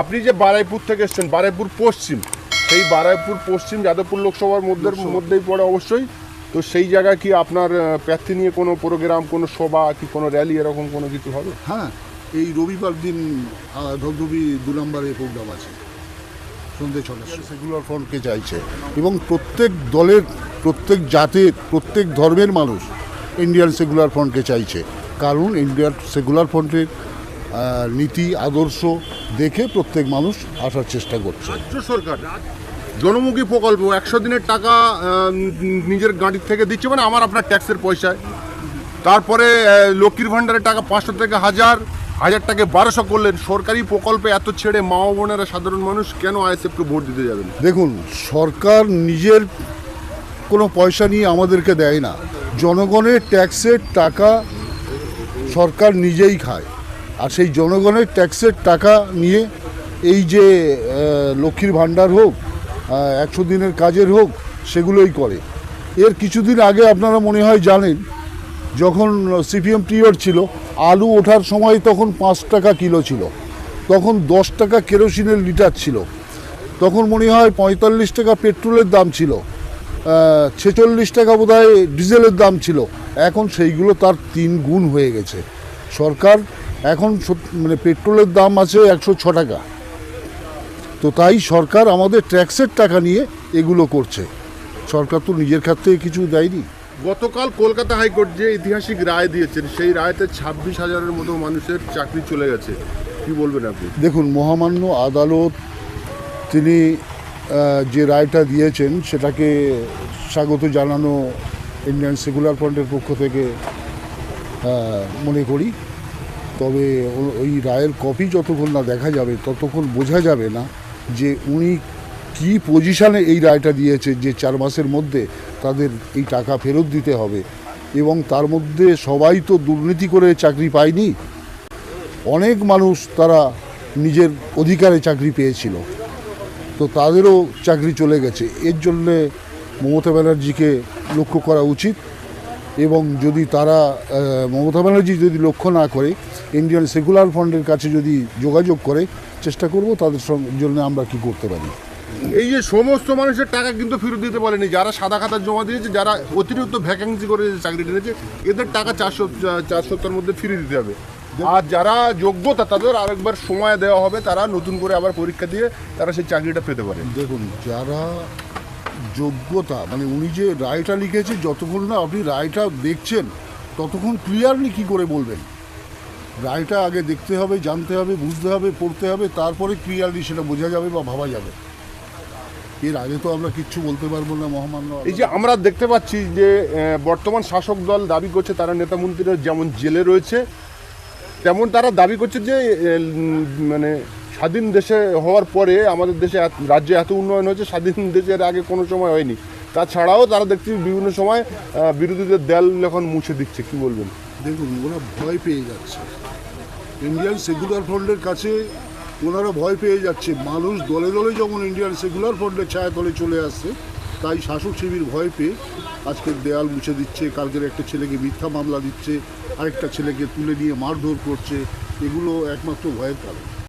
আপনি যে বারাইপুর থেকে এসছেন বারাইপুর পশ্চিম সেই বারাইপুর পশ্চিম যাদবপুর লোকসভার মধ্যে মধ্যেই পড়ে অবশ্যই। তো সেই জায়গায় কি আপনার প্রার্থী নিয়ে কোনো প্রোগ্রাম কোনো সভা কি কোনো র্যালি এরকম কোনো কিছু হবে? হ্যাঁ এই রবিবার দিন ধবধবি দু নম্বরে প্রোগ্রাম আছে সন্ধ্যে ছটার সেকুলার ফ্রন্টকে চাইছে। এবং প্রত্যেক দলের প্রত্যেক জাতের প্রত্যেক ধর্মের মানুষ ইন্ডিয়ান সেকুলার ফ্রন্টকে চাইছে। কারণ ইন্ডিয়ান সেকুলার ফ্রন্টের নীতি আদর্শ দেখে প্রত্যেক মানুষ আসার চেষ্টা করছে। রাজ্য সরকার জনমুখী প্রকল্প একশো দিনের টাকা নিজের গাড়ির থেকে দিচ্ছে মানে আমার আপনার ট্যাক্সের পয়সায়। তারপরে লক্ষ্মীর ভাণ্ডারের টাকা পাঁচশো থেকে হাজার হাজার টাকা বারোশো করলেন। সরকারি প্রকল্পে এত ছেড়ে মা বোনেরা সাধারণ মানুষ কেন আইএসএফকে ভোট দিতে যাবেন? দেখুন সরকার নিজের কোনো পয়সা নিয়ে আমাদেরকে দেয় না। জনগণের ট্যাক্সের টাকা সরকার নিজেই খায়। আর সেই জনগণের ট্যাক্সের টাকা নিয়ে এই যে লক্ষ্মীর ভাণ্ডার হোক একশো দিনের কাজের হোক, সেগুলোই করে। এর কিছুদিন আগে আপনারা মনে হয় জানেন, যখন সিপিএম পিরিয়ড ছিল, আলু ওঠার সময় তখন পাঁচ টাকা কিলো ছিল, তখন দশ টাকা কেরোসিনের লিটার ছিল, তখন মনে হয় পঁয়তাল্লিশ টাকা পেট্রোলের দাম ছিল ছেচল্লিশ টাকা বোধহয় ডিজেলের দাম ছিল, এখন সেইগুলো তার তিন গুণ হয়ে গেছে। সরকার এখন মানে পেট্রোলের দাম আছে একশো ছ টাকা। তো তাই সরকার আমাদের ট্যাক্সের টাকা নিয়ে এগুলো করছে। সরকার তো নিজের খাত থেকে কিছু দেয়নি। গতকাল কলকাতা হাইকোর্ট যে ঐতিহাসিক রায় দিয়েছেন সেই রায়তে ছাব্বিশ হাজারের মতো মানুষের চাকরি চলে গেছে। কি বলবেন আপনি? দেখুন মহামান্য আদালত তিনি যে রায়টা দিয়েছেন সেটাকে স্বাগত জানানো ইন্ডিয়ান সেকুলার ফ্রন্টের পক্ষ থেকে মনে করি। তবে ওই রায়ের কপি যতক্ষণ না দেখা যাবে, ততক্ষণ বোঝা যাবে না যে উনি কি পজিশানে এই রায়টা দিয়েছে যে চার মাসের মধ্যে তাদের এই টাকা ফেরত দিতে হবে। এবং তার মধ্যে সবাই তো দুর্নীতি করে চাকরি পায়নি। অনেক মানুষ তারা নিজের অধিকারে চাকরি পেয়েছিল। তো তাদেরও চাকরি চলে গেছে। এর জন্যে মমতা ব্যানার্জিকে লক্ষ্য করা উচিত। এবং যদি তারা মমতা ব্যানার্জি যদি লক্ষ্য না করে ইন্ডিয়ান সেকুলার ফান্ডের কাছে যদি যোগাযোগ করে চেষ্টা করব তাদের জন্য আমরা কি করতে পারি। এই যে সমস্ত মানুষের টাকা কিন্তু ফেরত দিতে পারেনি। যারা সাদা খাতা জমা দিয়েছে যারা অতিরিক্ত ভ্যাকেন্সি করে চাকরি নিয়েছে এদের টাকা চারশো চার সপ্তাহের মধ্যে ফিরিয়ে দিতে হবে। আর যারা যোগ্যতা তাদের আরেকবার সময় দেওয়া হবে। তারা নতুন করে আবার পরীক্ষা দিয়ে তারা সেই চাকরিটা পেতে পারে। দেখুন যারা যোগ্যতা মানে উনি যে রায়টা লিখেছে যতক্ষণ না আপনি রায়টা দেখছেন ততক্ষণ ক্লিয়ারলি কি করে বলবেন? রায়টা আগে দেখতে হবে, জানতে হবে, বুঝতে হবে, পড়তে হবে, তারপরে ক্লিয়ারলি সেটা বোঝা যাবে বা ভাবা যাবে। এর আগে তো আমরা কিচ্ছু বলতে পারব না, মহামান্য এই যে আমরা দেখতে পাচ্ছি যে বর্তমান শাসক দল দাবি করছে তারা নেতা মন্ত্রীরা যেমন জেলে রয়েছে, তেমন তারা দাবি করছে যে মানে স্বাধীন দেশে হওয়ার পরে আমাদের দেশে রাজ্যে এত উন্নয়ন হয়েছে, স্বাধীন দেশের আগে কোনো সময় হয়নি। তাছাড়াও তারা দেখছি বিভিন্ন সময় বিরোধীদের দেল এখন মুছে দিচ্ছে, কি বলবেন? দেখুন, ওরা ভয় পেয়ে যাচ্ছে। ইন্ডিয়ান সেকুলার ফ্রন্টের কাছে ওনারা ভয় পেয়ে যাচ্ছে। মানুষ দলে দলে যখন ইন্ডিয়ান সেকুলার ফ্রন্টের ছায়া তলে চলে আসছে, তাই শাসক শিবির ভয় পেয়ে আজকে দেয়াল মুছে দিচ্ছে, কালকের একটা ছেলেকে মিথ্যা মামলা দিচ্ছে, আরেকটা ছেলেকে তুলে নিয়ে মারধর করছে, এগুলো একমাত্র ভয়ের কারণ।